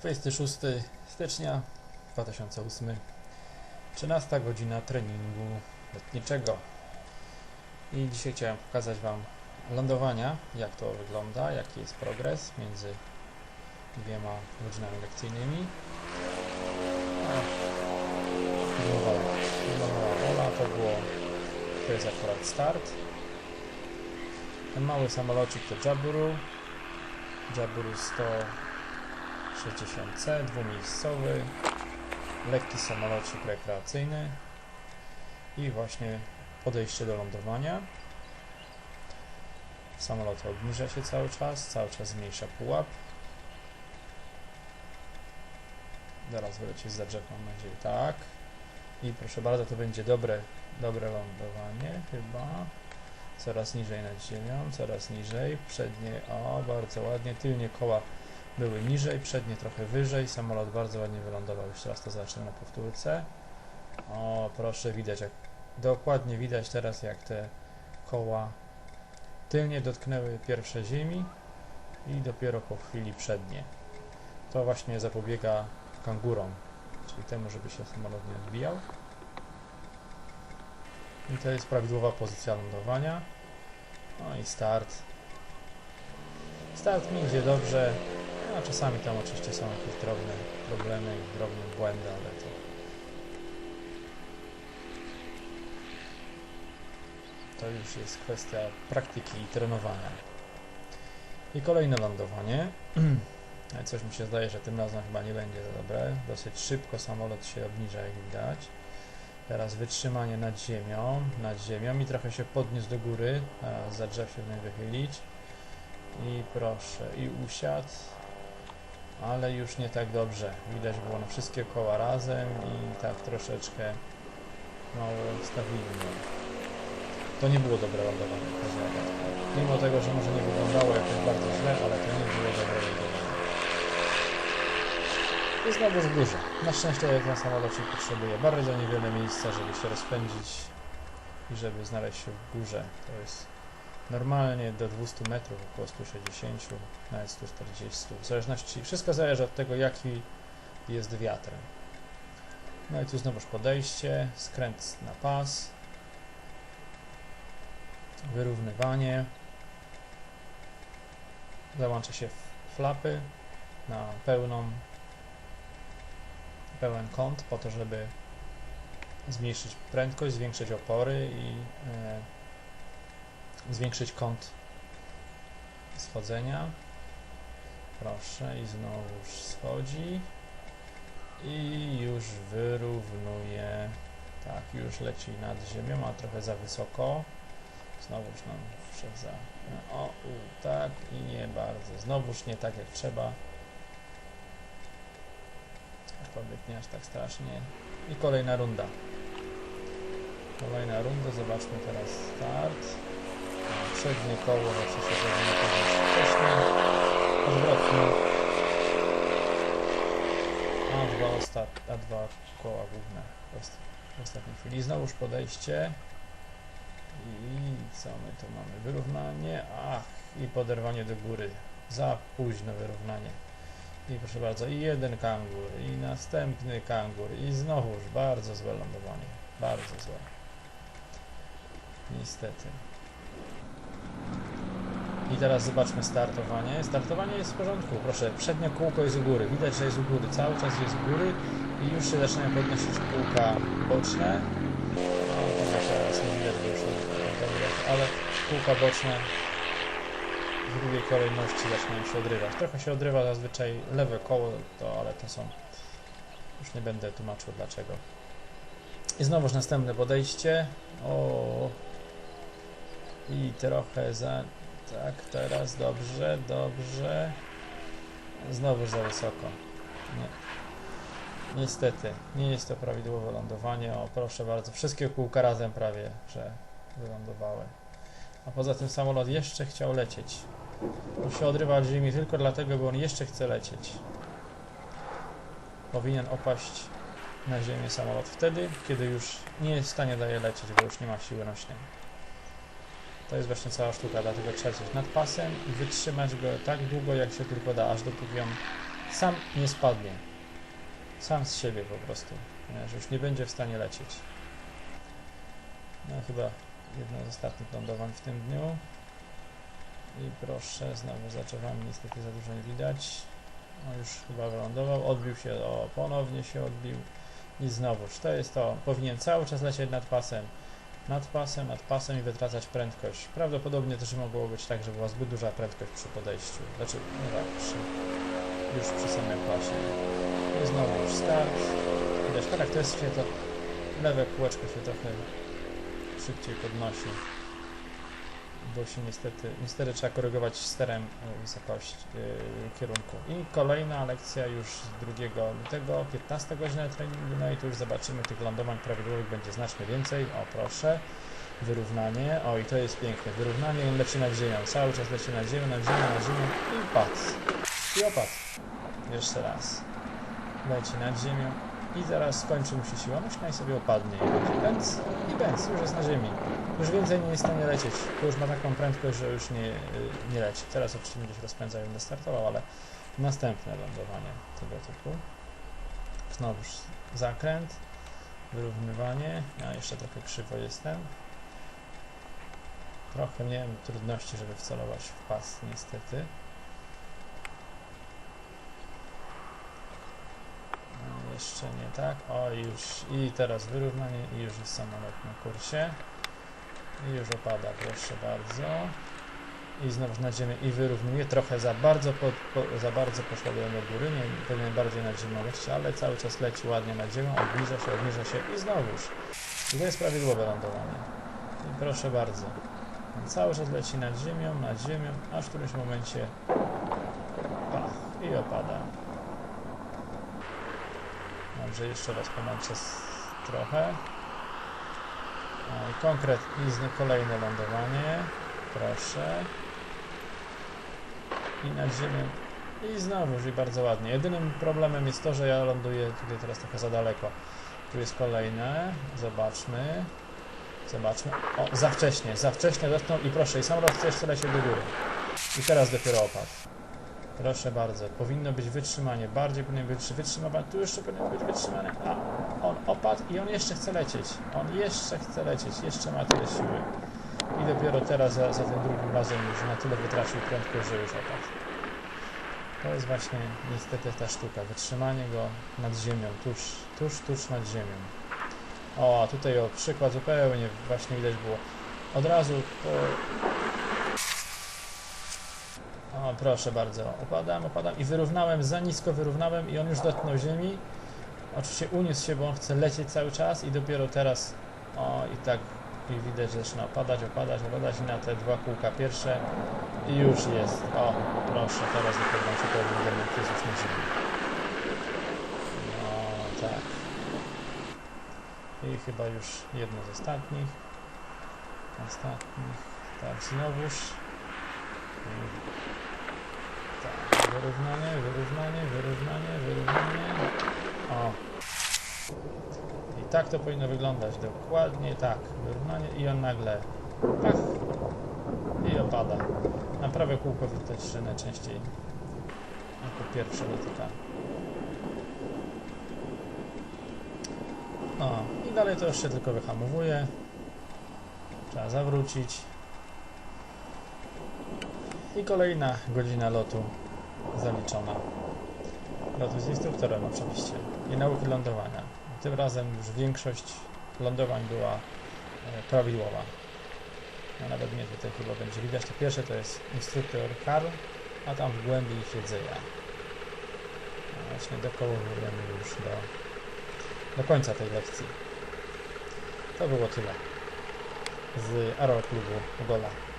26 stycznia 2008 13 godzina treningu lotniczego i dzisiaj chciałem pokazać Wam lądowania, jak to wygląda, jaki jest progres między dwiema godzinami lekcyjnymi. A filmowała, filmowała Ola, to było to jest akurat start. Ten mały samolocik to Jaburu. Jaburu 160C, dwumiejscowy, lekki samolocik rekreacyjny i właśnie podejście do lądowania. Samolot obniża się cały czas, cały czas zmniejsza pułap. Zaraz wyleci za drzew, mam nadzieję. Tak. I proszę bardzo, to będzie dobre, dobre lądowanie chyba. Coraz niżej nad ziemią, coraz niżej. Przednie, o, bardzo ładnie. Tylnie koła były niżej, przednie trochę wyżej. Samolot bardzo ładnie wylądował. Jeszcze raz to zobaczymy na powtórce. O, proszę, widać jak dokładnie widać teraz jak te koła tylnie dotknęły pierwsze ziemi i dopiero po chwili przednie. To właśnie zapobiega kangurom, czyli temu, żeby się samolot nie odbijał. I to jest prawidłowa pozycja lądowania. No i start. Start mi idzie dobrze. A czasami tam oczywiście są jakieś drobne problemy i drobne błędy, ale to to już jest kwestia praktyki i trenowania. I kolejne lądowanie. Coś mi się zdaje, że tym razem chyba nie będzie za dobre. Dosyć szybko samolot się obniża, jak widać. Teraz wytrzymanie nad ziemią, nad ziemią i trochę się podniósł do góry, za drzew się wychylić. I proszę, i usiadł, ale już nie tak dobrze. Widać było na wszystkie koła razem i tak troszeczkę mało stabilnie. To nie było dobre lądowanie. Mimo tego, że może nie wyglądało jakoś bardzo źle, ale to nie było dobre lądowanie. I znowu w górze. Na szczęście ten samolocik potrzebuje bardzo niewiele miejsca, żeby się rozpędzić i żeby znaleźć się w górze. To jest normalnie do 200 metrów, około 160, nawet 140. W zależności, wszystko zależy od tego, jaki jest wiatr. No i tu znowuż podejście, skręt na pas, wyrównywanie, załącza się flapy na pełną pełen kąt po to, żeby zmniejszyć prędkość, zwiększyć opory i e, zwiększyć kąt schodzenia. Proszę i znowuż schodzi i już wyrównuje. Tak, już leci nad ziemią, a trochę za wysoko. Znowuż nam wszedł za... O, u, tak i nie bardzo. Znowuż nie tak jak trzeba. Aczkolwiek nie aż tak strasznie. I kolejna runda. Kolejna runda, zobaczmy teraz start. Przednie koło zawsze się powinno podnieść wcześniej. Odwrotnie. A dwa. A dwa koła główne w ost- w ostatniej chwili. Znowuż podejście. I co my tu mamy? Wyrównanie. Ach, i poderwanie do góry. Za późno wyrównanie. I proszę bardzo, i jeden kangur, i następny kangur, i znowuż bardzo złe lądowanie. Bardzo złe. Niestety. I teraz zobaczmy startowanie. Startowanie jest w porządku. Proszę, przednie kółko jest u góry. Widać, że jest u góry. Cały czas jest u góry i już się zaczynają podnosić kółka boczne. To teraz nie widać, już ale kółka boczne w drugiej kolejności zaczynają się odrywać. Trochę się odrywa zazwyczaj lewe koło, to, ale to są... Już nie będę tłumaczył dlaczego. I znowuż następne podejście. O. I trochę za... Tak, teraz dobrze, dobrze. Znowuż za wysoko. Nie. Niestety, nie jest to prawidłowe lądowanie. O, proszę bardzo, wszystkie kółka razem prawie, że wylądowały. A poza tym samolot jeszcze chciał lecieć. On się odrywa od ziemi tylko dlatego, bo on jeszcze chce lecieć. Powinien opaść na ziemię samolot wtedy, kiedy już nie jest w stanie dalej lecieć, bo już nie ma siły nośnej. To jest właśnie cała sztuka, dlatego trzeba lecieć nad pasem i wytrzymać go tak długo, jak się tylko da, aż dopóki on sam nie spadnie. Sam z siebie po prostu. Ponieważ już nie będzie w stanie lecieć. No chyba jedno z ostatnich lądowań w tym dniu. I proszę, znowu za drzewami niestety za dużo nie widać. No już chyba wylądował, odbił się, o ponownie się odbił. I znowuż, to jest to, powinien cały czas lecieć nad pasem, nad pasem, nad pasem i wytracać prędkość. Prawdopodobnie też mogło być tak, że była zbyt duża prędkość przy podejściu, znaczy, no tak, przy, już przy samym pasie. I znowu już start. Widać, charakterystycznie to lewe kółeczko się trochę szybciej podnosi, bo się niestety, niestety trzeba korygować sterem e, wysokość yy, kierunku. I kolejna lekcja już z 2 lutego, 15 godzina treningu, no i tu już zobaczymy tych lądowań prawidłowych będzie znacznie więcej. O proszę, wyrównanie, o i to jest piękne, wyrównanie, on leci nad ziemią, cały czas leci nad ziemią, nad ziemią, nad ziemią i padł. I opadł. Jeszcze raz. Leci nad ziemią i zaraz skończy mu się siła nośna i sobie opadnie. I będzie pędz i pędz, już jest na ziemi. Już więcej nie jest w stanie lecieć, bo już ma taką prędkość, że już nie, y, nie leci. Teraz oczywiście będzie się rozpędzał i będę startował, ale następne lądowanie tego typu. Znowuż zakręt, wyrównywanie. Ja jeszcze trochę krzywo jestem. Trochę miałem trudności, żeby wcelować w pas, niestety. No, Jeszcze nie tak. O, już. I teraz wyrównanie i już jest samolot na kursie. I już opada, proszę bardzo. I znowu na ziemię i wyrównuje. Trochę za bardzo, po, po, za bardzo poszedłem do góry. Nie, powinien bardziej ziemią lecieć, ale cały czas leci ładnie nad ziemią. Obniża się, obniża się i znowuż. I to jest prawidłowe lądowanie. I proszę bardzo. On cały czas leci nad ziemią, nad ziemią, aż w którymś momencie pach i opada. Dobrze, jeszcze raz pomęczę trochę. I konkret i znowu kolejne lądowanie. Proszę. I nad ziemią. I znowu, i bardzo ładnie. Jedynym problemem jest to, że ja ląduję tutaj teraz trochę za daleko. Tu jest kolejne. Zobaczmy. Zobaczmy. O, za wcześnie, za wcześnie dotknął i proszę, i chce jeszcze lecieć do góry. I teraz dopiero opadł. Proszę bardzo, powinno być wytrzymanie, bardziej powinien być wytrzymanie, tu jeszcze powinien być wytrzymanie, a on opadł i on jeszcze chce lecieć, on jeszcze chce lecieć, jeszcze ma tyle siły. I dopiero teraz za, za tym drugim razem już na tyle wytracił prędkość, że już opadł. To jest właśnie niestety ta sztuka, wytrzymanie go nad ziemią, tuż, tuż, tuż nad ziemią. O, a tutaj o przykład zupełnie właśnie widać było. Od razu po... Proszę bardzo, opadam, opadam i wyrównałem, za nisko wyrównałem i on już dotknął ziemi. Oczywiście uniósł się, bo on chce lecieć cały czas i dopiero teraz, o i tak i widać, że zaczyna opadać, opadać, opadać i na te dwa kółka pierwsze i już jest. O, proszę, teraz dopiero nam się pojawił element jest już na ziemi. No, tak. I chyba już jedno z ostatnich. Ostatnich. Tak, znowuż. Tak, wyrównanie, wyrównanie, wyrównanie, wyrównanie. O. I tak to powinno wyglądać. Dokładnie tak. Wyrównanie i on nagle. Pach. I opada. Na prawe kółko widać, że najczęściej jako pierwsze dotyka. O, i dalej to jeszcze tylko wyhamowuje. Trzeba zawrócić. I kolejna godzina lotu zaliczona. Lotu z instruktorem oczywiście. I nauki lądowania. Tym razem już większość lądowań była e, prawidłowa. No nawet mnie tutaj chyba będzie widać. To pierwsze to jest instruktor Karl, a tam w głębi ich jedzeja. No właśnie dokołowujemy już do, do końca tej lekcji. To było tyle z Aeroklubu Gola.